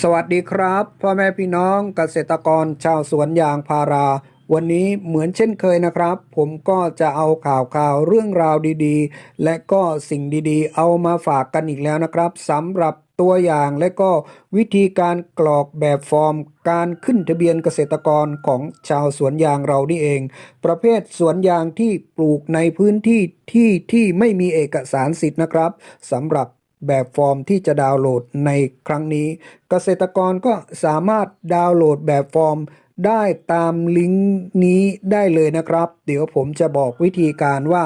สวัสดีครับ พ่อแม่พี่น้องเกษตรกรชาวสวนยางพารา วันนี้เหมือนเช่นเคยนะครับ ผมก็จะเอาข่าวข่าวเรื่องราวดีๆ และก็สิ่งดีๆ เอามาฝากกันอีกแล้วนะครับสำหรับตัวอย่างและก็วิธีการกรอกแบบฟอร์ม การขึ้นทะเบียนเกษตรกรของชาวสวนยางเรานี่เอง ประเภทสวนยางที่ปลูกในพื้นที่ที่ที่ไม่มีเอกสารสิทธิ์นะครับสำหรับ แบบฟอร์มที่จะดาวน์โหลดในครั้งนี้ เกษตรกรก็สามารถดาวน์โหลดแบบฟอร์มได้ตามลิงก์นี้ได้เลยนะครับ เดี๋ยวผมจะบอกวิธีการว่า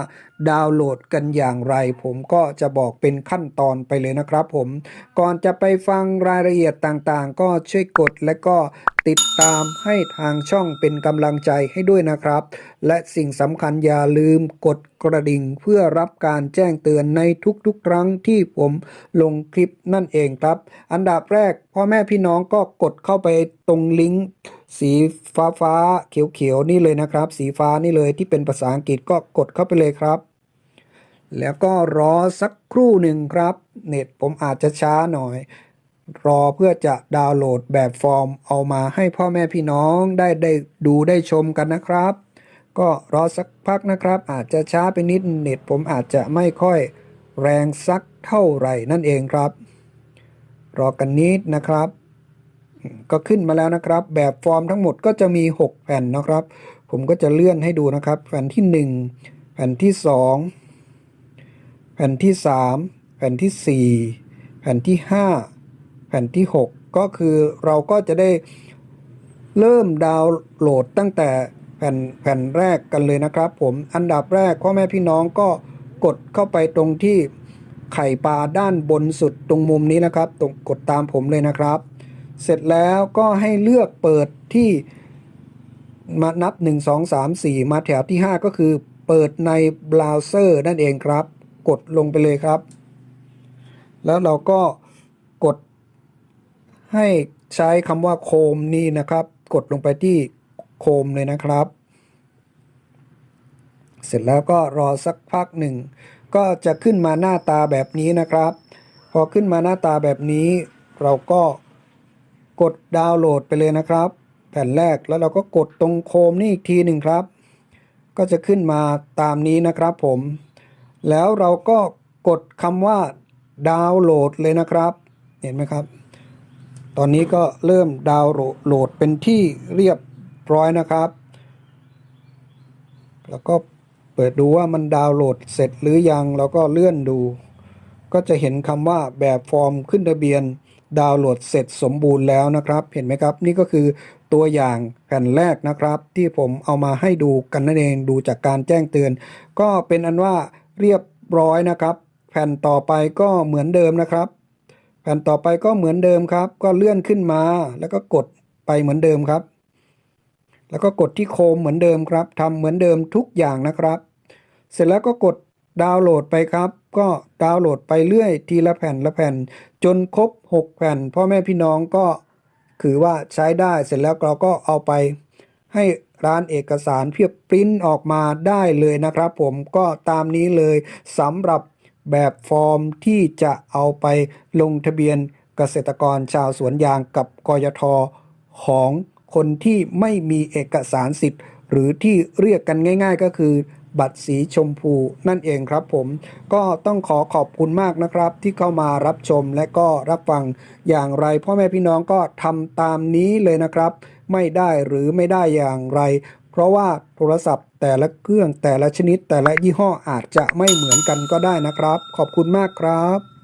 ดาวน์โหลดกันอย่างไร ผมก็จะบอกเป็นขั้นตอนไปเลยนะครับผมก่อนจะไปฟังรายละเอียดต่างๆ ก็ช่วยกดและก็ติดตามให้ทางช่องเป็นกำลังใจให้ด้วยนะครับ และสิ่งสำคัญอย่าลืมกดกระดิ่งเพื่อรับการแจ้งเตือนในทุกๆ ครั้งที่ผมลงคลิปนั่นเองครับ อันดับแรกพ่อแม่พี่น้องก็กดเข้าไปตรงลิงก์สีฟ้าฟ้าๆเขียวๆนี่เลยนะครับ สีฟ้านี่เลยที่เป็นภาษาอังกฤษก็กดเข้าไปเลยครับ แล้วก็รอสักครู่หนึ่งครับ เน็ตผมอาจจะช้าหน่อย รอเพื่อจะดาวน์โหลดแบบฟอร์มเอามาให้พ่อแม่พี่น้องได้ได้ดูได้ชมกันนะครับ ก็รอสักพักนะครับ อาจจะช้าไปนิดเน็ตผมอาจจะไม่ค่อยแรงสักเท่าไหร่นั่นเองครับ รอกันนิดนะครับ ก็ขึ้นมาแล้วนะครับ แบบฟอร์มทั้งหมดก็จะมี 6 แผ่นนะครับ ผมก็จะเลื่อนให้ดูนะครับ แผ่นที่ 1 แผ่นที่ 2 แผ่นที่ 3 แผ่นที่ 4 แผ่นที่ 5 แผ่นที่ 6 ก็คือเราก็จะได้เริ่มดาวน์โหลดตั้งแต่แผ่นแผ่นแรกกันเลยนะครับผมอันดับแรกพ่อแม่พี่น้องก็กดเข้าไปตรงที่ไข่ปลาด้านบนสุดตรงมุมนี้นะครับ ตรงกดตามผมเลยนะครับ เสร็จแล้วก็ให้เลือกเปิดที่มานับ 1 2 3 4 มาแถวที่ 5 ก็คือเปิดในเบราว์เซอร์นั่นเองครับ กดลงไปเลยครับ แล้วเราก็กดให้ใช้คำว่าโคมนี่นะครับ กดลงไปที่โคมเลยนะครับ เสร็จแล้วก็รอสักพักหนึ่ง ก็จะขึ้นมาหน้าตาแบบนี้นะครับ พอขึ้นมาหน้าตาแบบนี้ เราก็กดดาวน์โหลดไปเลยนะครับ แผ่นแรกแล้วเราก็กดตรงโคมนี่อีกทีหนึ่งครับ ก็จะขึ้นมาตามนี้นะครับผม แล้วเราก็กดคำว่าดาวน์โหลดเลยนะครับ เห็นไหมครับ ตอนนี้ก็เริ่มดาวน์โหลดเป็นที่เรียบร้อยนะครับ แล้วก็เปิดดูว่ามันดาวน์โหลดเสร็จหรือยังเราก็เลื่อนดู ก็จะเห็นคำว่าแบบฟอร์มขึ้นทะเบียนดาวน์โหลดเสร็จสมบูรณ์แล้วนะครับ เห็นไหมครับ นี่ก็คือตัวอย่างแผ่นแรกนะครับ ที่ผมเอามาให้ดูกันนั่นเองดูจากการแจ้งเตือน ก็เป็นอันว่า เรียบร้อยนะครับ แผ่นต่อไปก็เหมือนเดิมนะครับ แผ่นต่อไปก็เหมือนเดิมครับ ก็เลื่อนขึ้นมาแล้วก็กดไปเหมือนเดิมครับ แล้วก็กดที่โคมเหมือนเดิมครับทำเหมือนเดิมทุกอย่างนะครับ เสร็จแล้วก็กดดาวน์โหลดไปครับ ก็ดาวน์โหลดไปเรื่อยทีละแผ่นละแผ่น จนครบ 6 แผ่นพ่อแม่พี่น้องก็คือว่าใช้ได้เสร็จแล้วเราก็เอาไปให้ ร้านเอกสารเพียบปริ้นออกมาได้เลยนะครับผมก็ตามนี้เลยสำหรับแบบฟอร์มที่จะเอาไปลงทะเบียนเกษตรกรชาวสวนยางกับกยทของคนที่ไม่มีเอกสารสิทธิ์ หรือที่เรียกกันง่าย ๆ ก็คือ บัตรสีชมพูนั่นเองครับผม ก็ต้องขอขอบคุณมากนะครับ ที่เข้ามารับชมและก็รับฟังอย่างไรพ่อแม่พี่น้องก็ทำตามนี้เลยนะครับ ไม่ได้หรือไม่ได้อย่างไร เพราะว่าโทรศัพท์แต่ละเครื่องแต่ละชนิดแต่ละยี่ห้ออาจจะไม่เหมือนกันก็ได้นะครับ ขอบคุณมากครับ